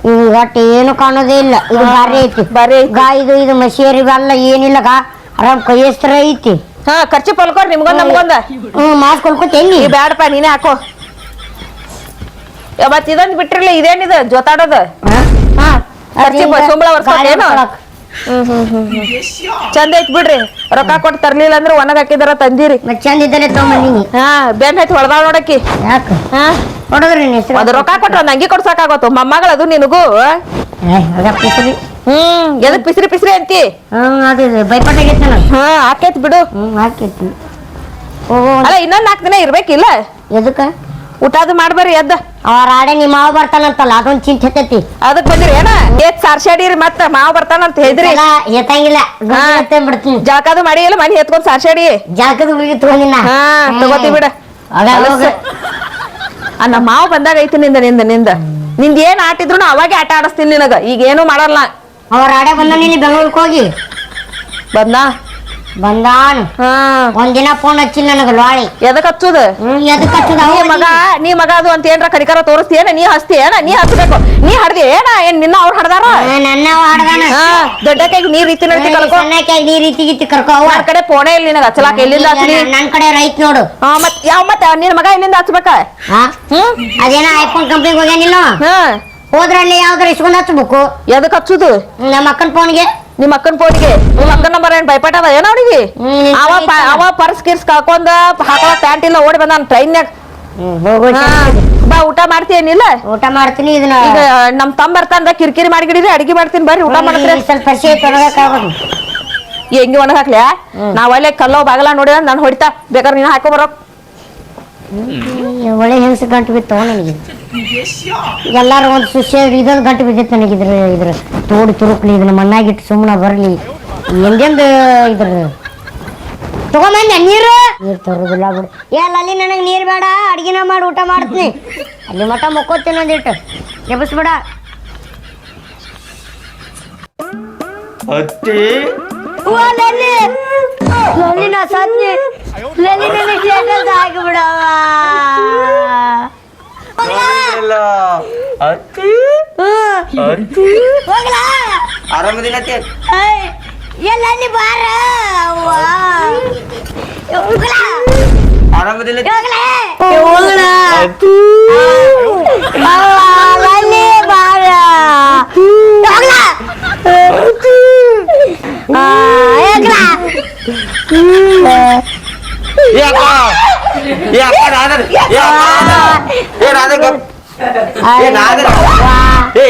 ಇದು. ಒಟ್ಟು ಏನು ಕಾಣೋದೇ ಇಲ್ಲ. ಇದು ಬಾರಿ ಐತಿ. ಬಾರಿ ಐತಿ. ಗಾ ಇದು ಇದು ಮಶೀರಿ ಬಲ್ಲ ಏನಿಲ್ಲ ಗಾ. ಆರಾಮ್ ಕೈಯಸ್ತ್ರ ಐತಿ. ಹಾ ಖರ್ಚು ಪಲ್ಕೋರ್ ನಿಮ್ಗೊಂದ್ ನಮ್ಗೊಂದ. ಹ್ಮ್ ಮಾಸ್ಕ್ ಹೊಲ್ಕೊತೇನಿ ಈ ಬ್ಯಾಡಪ್ಪ ನೀನೇ ಹಾಕೋ. ಮತ್ ಇದೊಂದ್ ಬಿಟ್ರಿಲ್ಲ ಇದೇನಿದ ಜೋತಾಡೋದು? ಹಾ? ಖರ್ಚಿ ಹ್ಮ್ ಹ್ಮ್ ಚಂದ ಐತ್ ಬಿಡ್ರಿ. ರೊಕ್ಕ ಕೊಟ್ಟು ತರ್ಲಿಲ್ಲ ಅಂದ್ರೆ ಒಣಗ ಹಾಕಿದಾರ ತಂದಿರಿ. ಚಂದ ಇದ್ದಲ್ಲೇ ತಗೊಂಬಂದಿನಿ. ಹಾ ಬೆನ್ ಐತಿ ಹೊಡೆದಾಳ ನೋಡಕ್ಕಿ. ಯಾಕ? ಹಾ? ಅದು ರೊಕ್ಕ ಕೊಟ್ಟು ಒಂದ್ ಅಂಗಿ ಕೊಡ್ಸಾಕಾಗತ್ತು ಮೊಮ್ಮಗಳು ಅದು ನಿನಗೂ. ಪಿಸರಿ? ಹ್ಮ್ ಎದಕ್ ಪಿಸ್ರಿ ಪಿಸ್ರಿ ಅಂತಿ? ಹ್ಮ್ ಅದು ನಾನು ಹಾ ಆಕೈತ್ ಬಿಡು. ಹ್ಮ್ ಹಾಕೈತಿ ಹೋಗೋ ಅಲ್ಲ ಇನ್ನೊಂದ್ ನಾಲ್ಕು ದಿನ ಇರ್ಬೇಕಿಲ್ಲ? ಎದಕ್ಕ? ಊಟ ಮಾಡ್ಬಾರಿ ಮಾಡ್ಬರ್ರಿ ಎದ್ದ. ಅವ್ರ ರಾಡೆ ನಿಮ್ಮ ಮಾವ ಬರ್ತಾನಂತಲ್ಲ ಅದೊಂದು ಚಿಂತೆ ಹತ್ತೈತಿ ಅದಕ್ ಬಂದಿರಿ ಏನ? ಏತ್ ಸಾರ್ಸಾಡಿರಿ ಮತ್ತ ಮಾವ ಬರ್ತಾನಂತ ಹೇಳಿದ್ರಿ. ಎಲ್ಲ ಎತ್ತಂಗಿಲ್ಲ ಬಿಡ್ತೀನಿ. ಜಾಕದು ಮಾಡಿ ಇಲ್ಲ ಮನೆ ಎತ್ಕೊಂಡ್ ಸಾರ್ಸಾಡಿ ಜಾಕದು ಹುಡುಗಿ ತಗೊಂಡಿನ? ಹಾ ತಗೋತಿ ಬಿಡ. ಅನ್ನ ನಮ್ಮ ಮಾವ ಬಂದಾಗ ಐತಿ ನಿಂದ ನಿಂದ ನಿಂದ. ನಿಂದ ಏನ್ ಆಟಿದ್ರು ಅವಾಗೆ ಆಟ ಆಡಿಸ್ತೀನಿ ನಿನಗ. ಈಗ ಏನು ಮಾಡಲ್ಲ. ಅವ್ರ ಆಡೆ ಬಂದ ನೀನು ಬೆಂಗಳೂರಿಗೆ ಹೋಗಿ. ಬಂದ ಬಂದಾನ. ಒಂದಿನ ಫೋನ್ ಹಚ್ಚಿ ನನಗ ಲಾಳಿ. ಎದಕ್ ಹಚ್ಚುದು? ಎದಕ್ ಹಚ್ಚದ? ನೀ ಮಗ ನೀ ಮಗ ಅದು ಅಂತ ಏನ್ರ ಕಡಿಕಾರ ತೋರಿಸ್ತೀಯೇನ? ನೀ ಹಸ್ತಿ ಏನ? ನೀ ಹಚ್ಬೇಕು. ನೀ ಹಡ್ದಿ ಏನ? ಏನ್ ನಿನ್ನ ಅವ್ರು ಹಡ್ದಾರ? ನನ್ನ ಹಾಡ್ದಾನ. ದೊಡ್ಡ ಕೈಗೆ ನೀರ್ ರೀತಿ ನಡ್ತಿ ಕಲ್ಕೊ ಸಣ್ಣಕ್ಕೆ ನೀ ರೀತಿ ಗೀತಿ ಕರ್ಕೋ ಅವ್ವ. ಯಾರ ಕಡೆ ಫೋನೇ ಇಲ್ಲ ನಿನಗ ಹಚ್ಚಲಾಕ ಎಲ್ಲಿಂದ ಹಚ್ಚಲಿ ನನ್ನ ಕಡೆ ರೈತ್ ನೋಡು. ಹಾ ಮತ್ ಯಾವ ಮತ್ತ? ನಿನ್ ಮಗ ಎಲ್ಲಿಂದ ಹಚ್ಬೇಕ? ಹಾ ಹ್ಮ್? ಅದೇನ ಐಫೋನ್ ಕಂಪ್ನಿಗೆ ಹೋಗ್ಯಾನಿಲ್ಲ ಹೋದ್ರಲ್ಲಿ ಯಾವ್ದಾರ ಇಸ್ಕೊಂಡ್ ಹಚ್ಬೇಕು. ಎದಕ್ ಹಚ್ಚುದು? ನಮ್ಮ ಅಕ್ಕನ ಫೋನ್ಗೆ ನಿಮ್ಮ ಅಕ್ಕನ ಫೋನ್ಗೆ ನಿಮ್ಮ ಅಕ್ಕನ ನಂಬರ್ ಏನ್ ಭಯಪಟ್ಟ ಅದ ಏನ ಅವ್ನಿಗೆ? ಅವ ಪ- ಅವ ಪರ್ಸ್ ಗಿರ್ಸ್ ಕಳ್ಕೊಂಡ ಹಾಕೋ ಪ್ಯಾಂಟ್ ಇಲ್ಲ ಓಡಿ ಬಂದ ಟ್ರೈನ್ಯಾಗ ಹೋಗು ಬಾ ಊಟ ಮಾಡ್ತೀಯೇನಿಲ್ಲ? ಊಟ ಮಾಡ್ತೀನಿ ಇದನ್ನ. ಈಗ ನಮ್ ತಮ್ಮ ಬರ್ತಾನ ಕಿರಿಕಿರಿ ಮಾಡಿಗಿಡಿರಿ ಅಡಿಗೆ ಮಾಡ್ತೀನಿ ಬರ್ರಿ ಊಟ ಮಾಡ್ತೀನಿ ಈ ಸ್ವಲ್ಪ ಹಸಿ ತೊಡಗಕ್ಕಾಗೋದು ಹೆಂಗಿ ಒಣಗ ಹಾಕ್ಲ್ಯಾ ನಾವ್ ಅಲ್ಲೇ ಕಲ್ಲೋ ಬಾಗಲ ನೋಡಿ ನಾನು ಹೊಡಿತಾ. ಬೇಕಾದ್ರೆ ನೀನು ಹಾಕೋ ಬರೋ. ಒಳ್ಳೆ ಹೆಂಗಸ ಗಂಟು ಬಿತ್ತು ನನಗೆ. ಎಲ್ಲಾರು ಒಂದು ಸುಶಿ ಇದೊಂದು ಗಂಟೆ ಬಿದ್ದಿತ್ತು ನನಗೆ ಇದ್ರ ಇದ್ರ ತೋಡಿ ತುರುಕ್ಲಿ ಇದನ್ನ ಮಣ್ಣಾಗಿಟ್ಟು ಸುಮ್ಮನೆ ಬರಲಿ. ಎಂದೆಂದು ಇದ್ರ? ತಗೊಂಬಂದೆ ನೀರು? ನೀರು ತರೋದಿಲ್ಲ ಬಿಡು. ಎಲ್ಲ ಅಲ್ಲಿ ನನಗೆ ನೀರು ಬೇಡ ಅಡ್ಗಿನ ಮಾಡಿ ಊಟ ಮಾಡ್ತೀನಿ. ಅಲ್ಲಿ ಮಠ ಮುಕ್ಕೋತೀನಿ ಒಂದಿಟ್ಟು ಎಬ್ಬಿಸ್ಬೇಡ. ಅತ್ತಿ ಓ ಲಲ್ಲಿ. ಲಲ್ಲಿ ನಾ ಸತ್ನಿ. ಲಲ್ಲಿ ನನಗೆ ಸ್ಟೇಟಸ್ ಆಗಿಬಿಡವ ಇಲ್ಲ ಅತ್ತಿ ಅತ್ತಿ ಹೋಗ್ಲಾ ಆರಾಮದಿನತ್ತೆ ಏಯ್, ಎಲ್ಲ ಅಲ್ಲಿ ಬಾರ ಅವ್ವ. ಹೋಗ್ಲಾ? ಆರಾಮದಿಲ್ಲ ಹೋಗ್ಲಾ? ಹೋಗ್ಲಾ? ಅತ್ತಿ ಅವ್ವ, ಲಲ್ಲಿ ಬಾರ. ಏ ನಾದರ್ ಏ ನಾದರ್ ಏ ನಾದರ್ ಏ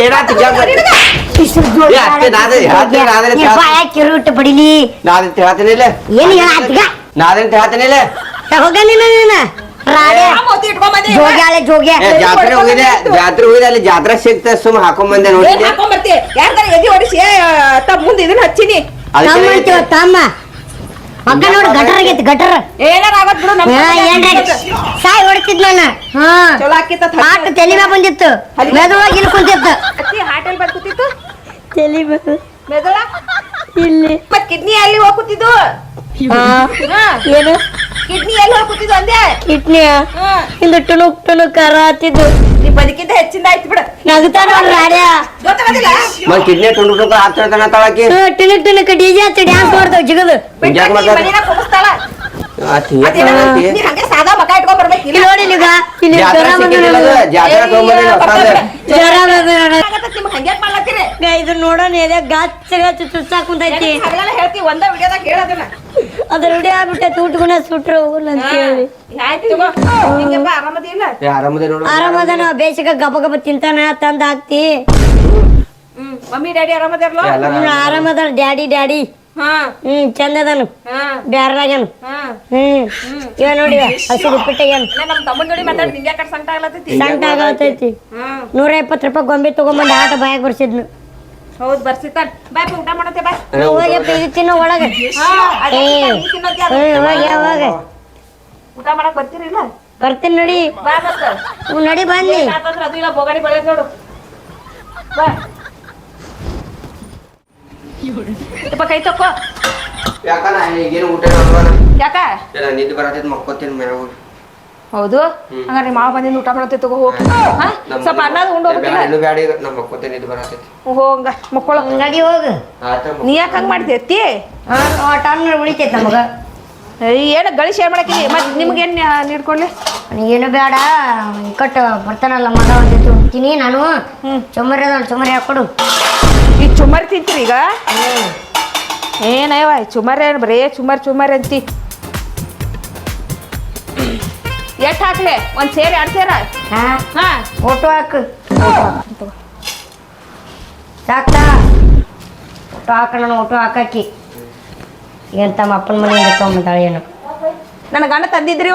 ಅತ್ತೆ, ಇಲ್ಲ? ಬಡಿಲಿ ಹೋಗ ನೀನು ನೀನು ರಾಡೆ ಜೋಗ್ಯಾಳೆ ಜೋಗ್ಯ ಏ ಜಾತ್ರೆ ಹೋಗಿದೆ ಜಾತ್ರೆ ಹೋಗಿದೆ ಅಲ್ಲಿ ಜಾತ್ರೆ ಸಿಗ್ತದೆ ಸುಮ್ ಹಾಕೊಂಡ್ ಬಂದೆ ನೋಡಿ ಯಾರ್ದಾರ ಎದಿ ಹೊಡಿಸಿ? ತಮ್ಮ ಮುಂದೆ ಇದನ್ನ ಹಚ್ಚಿನಿ. ತಮ್ಮ ಅಂತೀವ ತಮ್ಮ? ಮಕ್ಕ ನೋಡಿ ಗಟರ್ ಆಗೈತಿ ಗಟರ್. ಏನಾರ ಆಗತ್ ಬಿಡು ನಮ್ ಸಾಯ್ ಹೊಡಿತಿದ್ ನಾನು. ಹಾ. ಚಲೋ ಆಕಿತ್ತ ಹಾಟ್ ತಲಿ ಮ್ಯಾಗ ಬಂದಿತ್ತು. ಮೆದುಳಾಗಿ ಇಲ್ಲಿ ಕುಂತಿತ್ತು ಅತ್ತಿ ಹಾಟಲ್ ಬಂದ್ ಕೂತಿತ್ತು? ತಲಿ ಮ್ಯಾಗ ಮೆದುಳ? ಇಲ್ಲಿ. ಮತ್ ಕಿಡ್ನಿ ಅಲ್ಲಿ ಹೋಗ್ ಕೂತಿದ್ದು? ಏನು? ಕಿಡ್ನಿ ಎಲ್ಲಿ ಹೋಗ್ ಕೂತಿದ್ದು ಅಂದೆ ಹ್ಮ್. ಇಂದು ಟುಣುಕ್ ಟುಣುಕ್ ಕರ ಹತ್ತಿದ್ದು. ನೀ ಬದುಕಿದ್ದ ಹೆಚ್ಚಿಂದ ಆಯ್ತು ಬಿಡ. ನಗ್ತಾ ನೋಡ್ರಿ ರಾಡ್ಯ ಗೊತ್ತಾಗೋದಿಲ್ಲ ಮತ್ ಕಿಡ್ನಿ ಟುಂಡು ತುಂಡು ಹಾಕ್ತಾನ ತಳಕಿ. ಟುಣುಕ್ ಟುಣುಕ್ ಡಿಜೆ ಹಚ್ಚಿ ಡ್ಯಾನ್ಸ್ ಮಾಡ್ತಾವ ಜಿಗದು. ಕುಡಿಸ್ತಾಳ ನೀ ಹಂಗೆ ಸಾದಾ ಮಕ ಇಟ್ಕೊಂಡ್ ಬರ್ಬೇಕು. ಇಲ್ಲಿ ನೋಡಿ ಈಗ ಇಲ್ಲಿ ಜ್ವರ. ನಿಮ್ಗೆ ಹಂಗೆ ಮಾಡ್ಲತ್ತೀರಿ? ಇದು ನೋಡೋಣ ಎದೆ ಗಚ್ಚ ಗಚ್ಚ ಚುಚ್ಚಾಕ್ ಕುಂತೈತಿ. ಹಗಲೆಲ್ಲ ಹೇಳ್ತಿ ಒಂದ ವಿಡಿಯೋದಾಗ ಹೇಳೋದನ್ನ ಅದ್ರ ವಿಡಿಯೋ ಆಗ್ಬಿಟ್ಟೆ ಊಟಗುಣ ಸುಟ್ರು ಅಂತ ಹೇಳಿ. ಬೇಸಿಗೆ ಗಬ ಗಬ ತಿಂತಾನ ತಂದ ಹಾಕ್ತಿ. ಮಮ್ಮಿ ಡ್ಯಾಡಿ ಆರಾಮದಿರ್ಲೋ? ಎಲ್ಲ ಹ್ಮ್ ಆರಾಮದ ಡ್ಯಾಡಿ ಡ್ಯಾಡಿ. ಹ್ಮ್ ಚಂದದನು. ಹಾ. ಬ್ಯಾರ್ರಾಗ್ಯಾನು ಹಾ. ಹ್ಮ್. ಇವ ನೋಡಿ ಹಸಿ ಉಪ್ಪಿಟ್ಟಿಗ್ಯಾನು ಇಲ್ಲ ನಮ್ಮ ತಮ್ಮನ ಜೋಡಿ ಮಾತಾಡಿ ನಿಂಗೆ ಯಾಕೆ ಸಂಕಟ ಆಗ್ಲತ್ತೈತಿ? ಸಂಕಟ ಆಗತೈತಿ ಹಾ. ನೂರ ಇಪ್ಪತ್ತು ರೂಪಾಯಿ ಗೊಂಬೆ ತಗೊಂಬಂದು ಆಟ ಬಾಯಾಗ ಬರ್ಸಿದ್ನು. ಹೌದ್ ಬರ್ಸಿತಾನ ಬಾಯ್ ಊಟ ಮಾಡತ್ತೆ ಬಾಯ್ ಹೋಗ್ಯಪ್ಪ ಇದು ತಿನ್ನೋ ಒಳಗೆ. ಹೋಗಿ ಊಟ ಮಾಡಕ್ ಬರ್ತೀರಿಲ್ಲ ಬರ್ತೀನಿ ನೋಡಿ. ಬಾ ನಡಿ ಬನ್ನಿ. ಯಾಕಂದ್ರೆ ಅದು ಇಲ್ಲ ಬೋಗಾಡಿ ಬೆಳೆದ್ ನೋಡು. ಬಾ. ಕೈ ಯಾಕ ನಾ ಈಗೇನು ಊಟ ಮಾಡ್ಬಾರ ಯಾಕ? ನಿದ್ದೆ ಬರತೈತಿ ಮಕ್ಕೋತೀನಿ ಮ್ಯಾಗ ಹೋಗಿ. ಹೌದು? ಹಂಗಾರೆ ನಿಮ್ಮ ಮಾವ ಬಂದಿಂದ ಊಟ ಮಾಡತ್ತೆ ತಗೋ ಹೋಗಿ ಹಾ ಸ್ವಲ್ಪ ಅನ್ನದ ಉಂಡು ಏ, ಬ್ಯಾಡ, ಹೋಗ್ಬೇಕಿಲ್ಲ ಇನ್ನೂ ಬ್ಯಾಡ ಈಗ. ನಾ ಮಕ್ಕೋತೀನಿ ನಿದ್ದೆ ಬರತೈತಿ. ಹೋಗಂಗ ಮಕ್ಕಳು. ನಡಿ ಹೋಗು. ಆತ ನೀ ಯಾಕೆ ಹಂಗೆ ಮಾಡ್ತಿ ಅತ್ತಿ? ಟನ್ ಉಳಿತೈತೆ ನಮಗ. ಏನು ಗಳಿಸಿ ಏನು ಮಾಡಕ್ಕೆ ಮತ್ತೆ ನಿಮ್ಗೇನು ನೀಡ್ಕೊಳ್ಳಿ ಏನು ಬೇಡ ಕಟ್ ಬರ್ತಾನಲ್ಲ ಮಗ ಒಂದಿತ್ತು. ಉಣ್ತೀನಿ ನಾನು. ಚುಮ್ಮರಿ ಅದ ಹಾಕೊಡು ಈ ಚುಮ್ಮರಿ ತಿಂತೀರಿ ಈಗ? ಏನಯ್ಯವ ಚುಮ್ಮರಿ ಏನು ಬರೇ ಚುಮ್ಮರಿ ಚುಮ್ಮರಿ ಅಂತಿ. ಎಷ್ಟು ಹಾಕ್ಲೆ? ಒಂದು ಸೇರಿ ಎರಡು ಸೇರ? ಹಾ. ಹಾಂ. ಫೋಟೋ ಹಾಕು. ಸಾಕ್ತಾ? ಫೋಟೋ ಹಾಕ ನಾನು ಫೋಟೋ ಹಾಕಾಕಿ. ಏನು ತಮ್ಮ ಅಪ್ಪನ ಮನೆಯಿಂದ ತೊಗೊಂಬಂದಾಳೆ ಏನು. ನನ್ನ ಗಂಡ ತಂದಿದ್ರಿ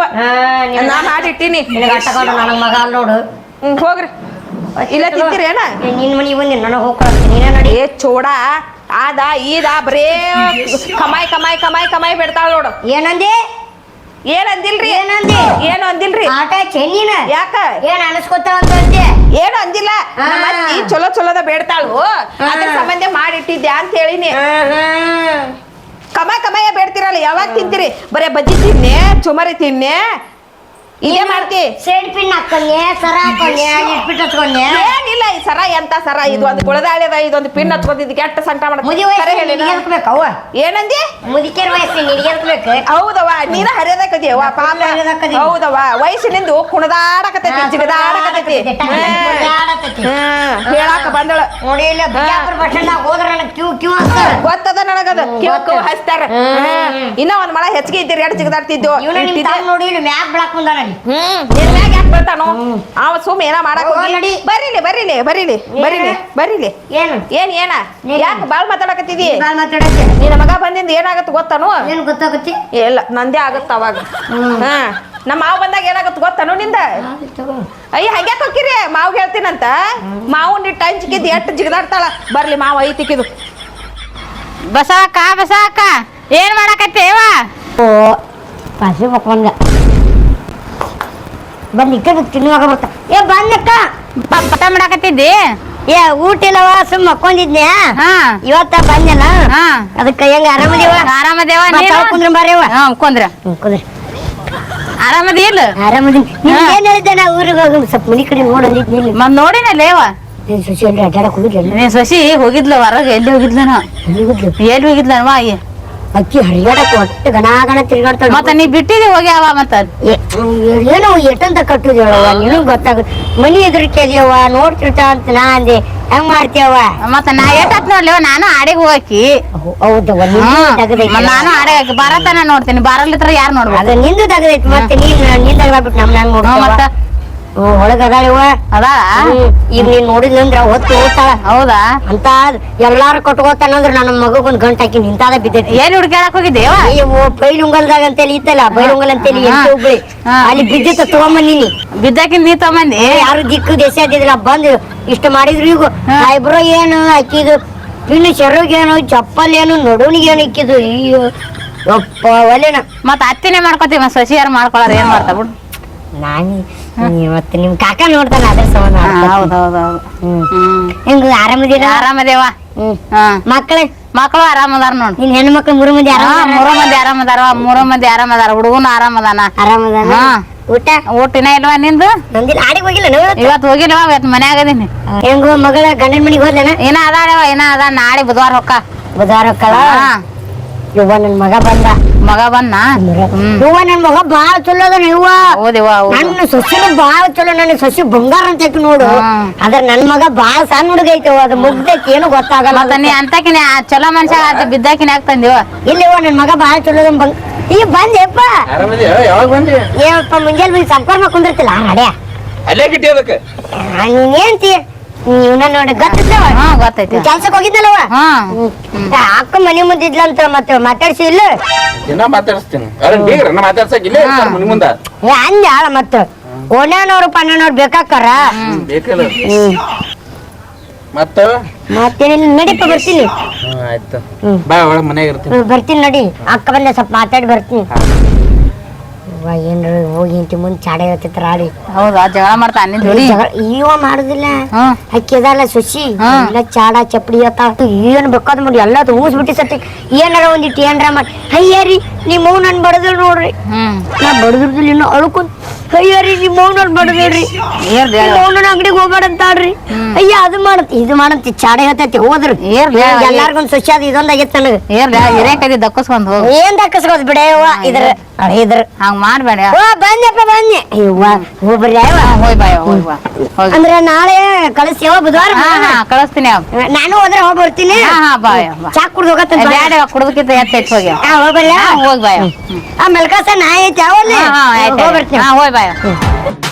ನಾನು ಹಾಡಿ ಇಟ್ಟೀನಿ ಅಟ್ಟಕೊಂಡು ನನಗೆ ಮಗ ನೋಡು. ಹ್ಞೂ ಹೋಗ್ರಿ. ಇಲ್ಲ ತಿಂತೀರೇನ ನಿನ್ನ ನಿನ್ ಮನೆಗೆ ಬಂದಿ ನನಗೆ ಹೋಗ್ಕೊಳಕ್ಕೆ ನೀನೇ ನಡಿ. ಏ ಚೋಡ ಆದ ಈದ ಬರೇ ಕಮಾಯ್ ಕಮಾಯ್ ಕಮಾಯ್ ಕಮಾಯ್ ಬಿಡ್ತಾಳ ನೋಡು. ಏನಂದಿ? ಏನ್ ಅಂದಿಲ್ರಿ? ಏನಂದಿ? ಏನು ಅಂದಿಲ್ರಿ? ಆಟ ಚೆನ್ನಿನ ಯಾಕ? ಏನ್ ಅನಿಸ್ಕೊತಾವ ಅಂತ ಅಂತೆ ಏನು ಅಂದಿಲ್ಲ? ಅತ್ತಿ ಚಲೋ ಚಲೋದ ಬೇಡ್ತಾಳು. ಅದ್ರ ಸಂಬಂಧ ಮಾಡಿಟ್ಟಿದ್ದೆ ಅಂತ ಹೇಳಿನಿ. ಕಮಾಯ್ ಕಮಾಯ ಬೇಡ್ತಿರಲ್ಲ ಯಾವಾಗ ತಿಂತೀರಿ? ಬರೇ ಬಜ್ಜಿ ತಿನ್ನೆ ಚುಮರಿ ತಿನ್ನೆ ಇದೇ ಮಾಡ್ತಿ. ಸೇಡ್ ಪಿನ್ ಹಾಕೊಂಡೆ ಸರ ಹಾಕೊಂಡೆ ಇಟ್ಬಿಟ್ಟು ಹಚ್ಕೊಂಡೆ ಸರ ಎಂತ ಸರ? ಇದು ಒಂದು ಅದ ಇದೊಂದು ಪಿನ್ ಹತ್ಕೊಂಡಿದ್ದು ಕೆಟ್ಟ ಸಂಟ ಮಾಡ್ಬೇಕು ಅವ್ವ. ಏನಂದಿ? ಮುದಿಕೇರ್ ವಯಸ್ಸಿನ ಹೌದವ ನೀನ ಹರಿಯದಕ್ಕದಿಯವ ಪಾಪ. ಹೌದವ್ವ ಹೌದವ ವಯಸ್ಸಿನಿಂದ ಕುಣದಾಡಕತೈತಿ ಜಿಗದಾಡಕತೈತಿ ಹೇಳಾಕ ಬಂದಳ. ನೋಡಿ ಇಲ್ಲ ಬಿಜಾಪುರ ಬಸ್ ಸ್ಟ್ಯಾಂಡ್ ಹೋದ್ರ ಕ್ಯೂ ಕ್ಯೂ ಅಂತಾರ ಗೊತ್ತದ ನನಗದ. ಕ್ಯೂ ಹಚ್ತಾರ. ಇನ್ನ ಒಂದ್ ಮಳ ಹೆಚ್ಚಿಗೆ ಇದ್ದೀರಿ ಎರಡು ಜಿಗದಾಡ್ತಿದ್ದು ನೋಡಿ ಇಲ್ಲಿ ಮ್ಯಾಗ್ ಬಿಡಾಕ್ ಬಂದಾನ ಅಲ್ಲಿ. ಹ್ಮ್ ನಿನ್ ಮ್ಯಾಗ ಯಾಕೆ ಬರ್ತಾನೋ ಅವ ಸುಮ್ ಏನ ಮಾಡಕ್ ಬರ್ರಿ ಬರ್ರಿ. ಬರೀಲಿ ಬರೀಲಿ ಬರೀಲಿ ಬರೀಲಿ. ಬರೀಲಿ ಏನು ಏನ್? ಏನ ಯಾಕೆ ಬಾಳ್ ಮಾತಾಡಕತ್ತಿದಿ? ಬಾಳ್ ಮಾತಾಡಕ್ಕೆ? ನಿನ್ನ ಮಗ ಬಂದಿಂದ ಏನಾಗತ್ತ ಗೊತ್ತಾನು? ಏನ್ ಗೊತ್ತಾಗತ್ತಿ? ಇಲ್ಲ ನಂದೇ ಆಗತ್ತ ಅವಾಗ. ಹಾ ನಮ್ಮ ಮಾವು ಬಂದಾಗ ಏನಾಗತ್ತ ಗೊತ್ತಾನು ನಿಂದ? ಅಯ್ಯ ಹಂಗ್ಯಾಕ್ ಹೋಗಿರಿ ಮಾವು ಹೇಳ್ತೀನಂತ? ಮಾವು ನಿಟ್ಟ ಹಂಚಿಕಿದ್ ಎಟ್ಟು ಜಿಗದಾಡ್ತಾಳ? ಬರ್ಲಿ ಮಾವು ಐತಿಕಿದು. ಬಸಾಕ ಬಸವಕ್ಕ ಏನ್ ಮಾಡಕತ್ತೇವ ಓ ಪಾಸಿ ಮಕ್ಕೊಂಡ ಬಂದ್ ಈ ಕಡೆ ತಿನ್ನುವಾಗ ಬರ್ತಾ. ಏ ಬಂದಕ್ಕ ಪಟ ಮಾಡಕತ್ತಿದ್ದಿ ಏ ಊಟ ಇಲ್ಲವ ಸುಮ್ ಮಕ್ಕೊಂಡಿದ್ನ್ಯಾ ಹಾ. ಇವತ್ತ ಬಂದೆನ? ಹಾ. ಅದಕ್ಕೆ ಹೆಂಗ ಆರಾಮದಿವ ಆರಾಮದೇವ ಕುಂದ್ರ ಬಾರೇವ ಹಾ ಕುಂದ್ರ. ಹ್ಮ್, ಕುಂದ್ರಿ. ಆರಾಮದಿ ಇಲ್ಲ? ಆರಾಮದಿನಿ ನೀನ್ ಹಾ. ಏನ್ ಹೇಳಿದ್ದೆ ನಾ ಊರಿಗೆ ಹೋಗಿ ಸ್ವಲ್ಪ ಮನಿ ಕಡೆ ನೋಡಂದಿದ್ನಿ ಮತ್ ನೋಡಿನಲ್ಲೇವ ನೀನ್ ಸುಶಿ ಅಲ್ರಿ ಅಡ್ಡಾಡಕ್ ಹೋಗಿದ್ಲ? ನೀನ್ ಸೊಸಿ ಹೋಗಿದ್ಲ ಹೊರಗೆ ಎಲ್ಲಿ ಹೋಗಿದ್ಲನ ಹೋಗಿದ್ಲು? ಎಲ್ಲಿ ಹೋಗಿದ್ಲನ್ವ ಆಯಿ ಅಕ್ಕಿ ಹರಿಯಾಡಕ್ ಒಟ್ಟು ಗಣ ಗಣ ತಿರ್ಗಾಡ್ತಾಳ. ಮತ್ತ ನೀ ಬಿಟ್ಟಿದೆ ಹೋಗ್ಯಾವ ಮತ್ತ? ಏನೋ ಎಟ್ಟಂತ ಕಟ್ಟುದೇಳವ್ವ ನಿನಗ್ ಗೊತ್ತಾಗುತ್ತೆ ಮನಿ ಎದುರಿಕೆ ಅದೀಯವ್ವ ನೋಡ್ತಿರ್ತಾವ ಅಂತ ನಾ ಅಂದೆ. ಹೆಂಗ್ ಮಾಡ್ತೇವ ಮತ್ತ ನಾ ಏಟಾತ್ ನೋಡ್ಲಿವ ನಾನು ಆಡಿಗೆ ಹೋಗಕಿ ಹೌ- ಹೌದವ್ವ ನಿಂದು ಹ್ಮ್ ತೆಗ್ದೈತಿ. ಮತ್ತ್ ನಾನು ಆಡಿಗೆ ಬರತನ ನೋಡ್ತೀನಿ ಬರಲಿತ್ರ ಯಾರು ನೋಡ್ಬೇಕು? ಅದ ನಿಂದು ತಗದೈತಿ ಮತ್ತೆ ನೀನ್ನಿಂದ ಹಂಗ್ ಹ್ಮ್, ಮತ್ತ ಒಳಗ ಅದಾಳಿವ ಅದಾ ಈಗ ನೀನ್ ನೋಡಿದ್ಲಂದ್ರ ಹೊತ್ತು ಓದ್ತಾಳ. ಹೌದಾ? ಅಂತ ಎಲ್ಲಾರು ಕಟ್ಕೋತಾನಂದ್ರ ನನ್ನ ಮಗಗೊಂದ್ ಗಂಟ ಹಾಕಿ ನಿಂತಾದ ಬಿದ್ದೈತಿ. ಎಲ್ಲಿ ಹುಡ್ಕ್ಯಾಡಕ್ ಹೋಗಿದ್ದೇವ ಬೈಲುಂಗಲ್ದಾಗ ಅಂತೇಳಿ ಇತ್ತಲ್ಲ ಬೈಲುಂಗಲ್ ಅಂತೇಳಿ. ಎಂಟು ಹುಬ್ಳಿ. ಅಲ್ಲಿ ಬಿದ್ದಿತ್ತ ತಗೊಂಬಂದಿನಿ. ಬಿದ್ದಾಕಿ ನೀ ತಗೊಂಬಂದಿ? ಯಾರು ದಿಕ್ಕು ದೇಶ ಆಗಿದ್ರ ಬಂದು ಇಷ್ಟ ಮಾಡಿದ್ರು ಈಗ ಐಬ್ರೋ ಏನು ಹಾಕಿದು ಇನ್ನು ಶರ್ರಿಗೆ ಚಪ್ಪಲ್ ಏನು ನಡುವಿಗೆ ಏನು ಇಕ್ಕಿದು ಅಯ್ಯೋ ಒಪ್ಪ ಒಲೆನ. ಮತ್ತ ಅತ್ತಿನೇ ಮಾಡ್ಕೊತೀವಿ ಮತ್ ಸಸಿ ಯಾರು ಮಾಡ್ಕೊಳಾರ ಏನ್ ಮಾಡ್ತಾ ಬಿಡು. ನಾನು ಮತ್ತೆ ನಿಮ್ ಕಾಕ ನೋಡ್ತಾನ ಅದ್ರ ಸಂಬಂಧ ಹೌದೌದೌದು ಹಿಂಗ ಆರಾಮದಿರ ಆರಾಮದೇವ ಮಕ್ಕಳ ಮಕ್ಕಳು ಆರಾಮದಾರ ನೋಡಿ. ನಿನ್ ಹೆಣ್ಮಕ್ಳು ಮೂರು ಮಂದಿ ಆರಾಮ ಮೂರು ಮಂದಿ ಆರಾಮದಾರ ಮೂರು ಮಂದಿ ಆರಾಮದಾರ ಹುಡುಗನು ಆರಾಮದಾನ ಆರಾಮದಾನ ಊಟ? ಊಟಿನ ಇಲ್ವಾ ನಿಂದು? ಆಡಿಗೆ ಹೋಗಿಲ್ಲ ಇವತ್ತು? ಹೋಗಿಲ್ವಾ ಇವತ್ತು ಮನ್ಯಾಗ ಅದೀನಿ. ಹೆಂಗೋ ಮಗಳ ಗಂಡನ ಮನೆಗೆ ಹೋದ್ಲೇನ? ಏನ ಅದಾಳವ ಏನ ಅದ ನಾಳೆ ಬುಧವಾರ ಹೊಕ್ಕ. ಬುಧವಾರ ಕಳ ಹಾ ಇವ್ವ ನನ್ ಮಗ ಬಂದ? ಮಗ ಬಂದ. ಇವ್ವ ನನ್ ಮಗ ಬಾಳ ಚಲೋ ಅದ ಇವ್ವ ಹೌದಿವ ಹೌದು ನನ್ನ ಸೊಸಿನ ಬಾಳ ಚಲೋ ನನ್ನ ಸೊಸಿ ಬಂಗಾರ ಅಂತ ಐತಿ ನೋಡು. ಅದ್ರ ನನ್ ಮಗ ಬಾಳ ಸಣ್ಣ ಹುಡುಗ ಐತವ ಅದು ಮುಗ್ದೈತಿ ಏನು ಗೊತ್ತಾಗಲ್ಲ ಅದನ್ನ ಅಂತಕಿನ ಚಲೋ ಮನುಷ್ಯ ಆತ ಬಿದ್ದಾಕಿನ ಹಾಕ್ತಂದಿವ ಇಲ್ಲಿವ ನನ್ ಮಗ ಬಾಳ ಚಲೋ ಅದನ್ ಬಂಗ್. ಈ ಬಂದೆಪ್ಪ ಏನಪ್ಪ ಮುಂಜಾನೆ ಸಂಪರ್ಕ ಕುಂದಿರ್ತಿಲ್ಲ ನಡ್ಯಾ. ಅಲ್ಲೇ ಗಿಟ್ಟಿ ಅದಕ್ಕೆ. ನೀನೇಂತಿ ನೀವ್ ನೋಡಿ ಗೊತ್ತಿದ್ದವ ಹಾ ಗೊತ್ತೈತಿ. ಕೆಲ್ಸಕ್ಕೆ ಹೋಗಿದ್ನಲ್ಲವ ಹಾ. ಅಕ್ಕ ಮನೆ ಮುಂದಿದ್ಲಂತ ಮತ್ತೆ ಮಾತಾಡ್ಸಿ ಇಲ್ಲ? ದಿನ ಮಾತಾಡಿಸ್ತೀನಿ. ಅವ್ರ ಬೀಗ್ರ ನಾ ಮಾತಾಡ್ಸಕ್ ಇಲ್ಲೇ ಇರ್ತಾರ ಮನಿ ಮುಂದ. ಏ ಅಂದ ಮತ್ತ. ಓಣ್ಯಾನವ್ರು ಪಣ್ಣನವ್ರು ಬೇಕಾಕಾರ ಬೇಕಲ್ಲ. ಮತ್ತ? ಮತ್ತೇನಿಲ್ಲ ನಡಿ ಬರ್ತೀನಿ. ಆಯ್ತು. ಬಾ ಒಳಗ್ ಮನ್ಯಾಗ ಇರ್ತೀನಿ. ಬರ್ತೀನಿ ನೋಡಿ. ಅಕ್ಕ ಬಂದ ಸ್ವಲ್ಪ ಮಾತಾಡಿ ಬರ್ತೀನಿ. ಏನ್ರಿ ಹೋಗಿ ಇಂಟಿ ಮುಂದೆ ಚಾಡ ಹೇಳ್ತಿತ್ರ ಆಡಿ. ಹೌದಾ ಜಗಳ ಮಾಡ್ತಾ ನಿನ್ ಜೋಡಿ ಇವ ಮಾಡುದಿಲ್ಲ. ಅಕ್ಕಿದಲ್ಲ ಸುಶಿ ಹಾ. ಎಲ್ಲ ಚಾಡ ಚಪ್ಪಡಿ ಅತ್ತ ಏನ್ ಬೇಕಾದ್ ಮಾಡಿ ಎಲ್ಲ ಊಸ್ ಬಿಟ್ಟಿ ಸತಿ ಏನಾರ ಒಂದಿಟ್ಟು ಏನ್ರ ಮಾಡಿ. ಅಯ್ಯರಿ ನಿಮ್ಮ ಮೌ ನನ್ ಬಡದ್ರು ನೋಡ್ರಿ. ನಾ ಬಡದ್ರದಿಲ್ಲ ಇನ್ನು ಅಳ್ಕೊಂಡ್ ಅಯ್ಯರಿ ನಿಮ್ಮ ಮೌನ ನನ್ ಬಡದ್ರಿ ಏರ್ಲಿ ಹೇಳು. ಮೌನ ಅಂಗಡಿಗೆ ಹೋಗ್ಬೇಡಂತಾಳ್ರಿ ಅಯ್ಯ ಅದು ಮಾಡತ್ ಇದು ಮಾಡಂತಿ ಚಾಡ ಹೇಳ್ತೈತಿ ಹೋದ್ರು. ಏರ್ಲಿ ಹೇಳು. ಎಲ್ಲಾರ್ಗೊಂದ್ ಸಸ್ಯ ಅದು ಇದೊಂದ್ ಆಗೈತೆ ನನಗೆ. ಏರ್ಲಿ ಹಿರೇಕದಿ ದಕ್ಕಸ್ಕೊಂಡ್ ಹೋಗು. ಏನ್ ದಕ್ಕಸ್ಕೋದ್ ಬಿಡವ್ವ ಇದ್ರ ಇದ್ರ. ಹಂಗ್ ಮಾಡ್ಬೇಡ. ಓ ಬಂದೆಪ್ಪ ಬನ್ನಿ. ಅಯ್ಯವ್ವ ಹೋಗ್ಬರ್ರಿ ಅಯ್ಯವ್ವ. ಹೋಯ್ ಬಾಯ್ ಹೋಯ್ ಬಾ. ಹೋಗಿ ಅಂದ್ರೆ ನಾಳೆ ಕಳಿಸ್ತೀವ ಬುಧವಾರ ಹಾ ಬರೋಣ? ಹಾ ಕಳಿಸ್ತೀನಿ ಅವ್ ನಾನು ಹೋದ್ರೆ ಹೋಗಿ ಬರ್ತೀನಿ. ಹಾ ಹಾ ಬಾಯ್ ಬಾ. ಚಾ ಕುಡ್ದು ಹೋಗತ್ತೆ ಬ್ಯಾಡ ಕುಡ್ದಕ್ಕಿಂತ ಎತ್ತ ಹೋಗಿ ಹೋಗ್ಬರ್ಲ ಹಾ ಹೋಗ್ ಬಾಯ್ ಆ ಮೆಲ್ಕಾಸ ನಾಯಿ ಐತಿ ಅವಲ್ಲಿ ಹಾ ಹಾ ಆಯ್ತು. ಬರ್ತೀನಿ. ಹಾ ಹೋಯ್ ಬಾಯ್ 呀。嗯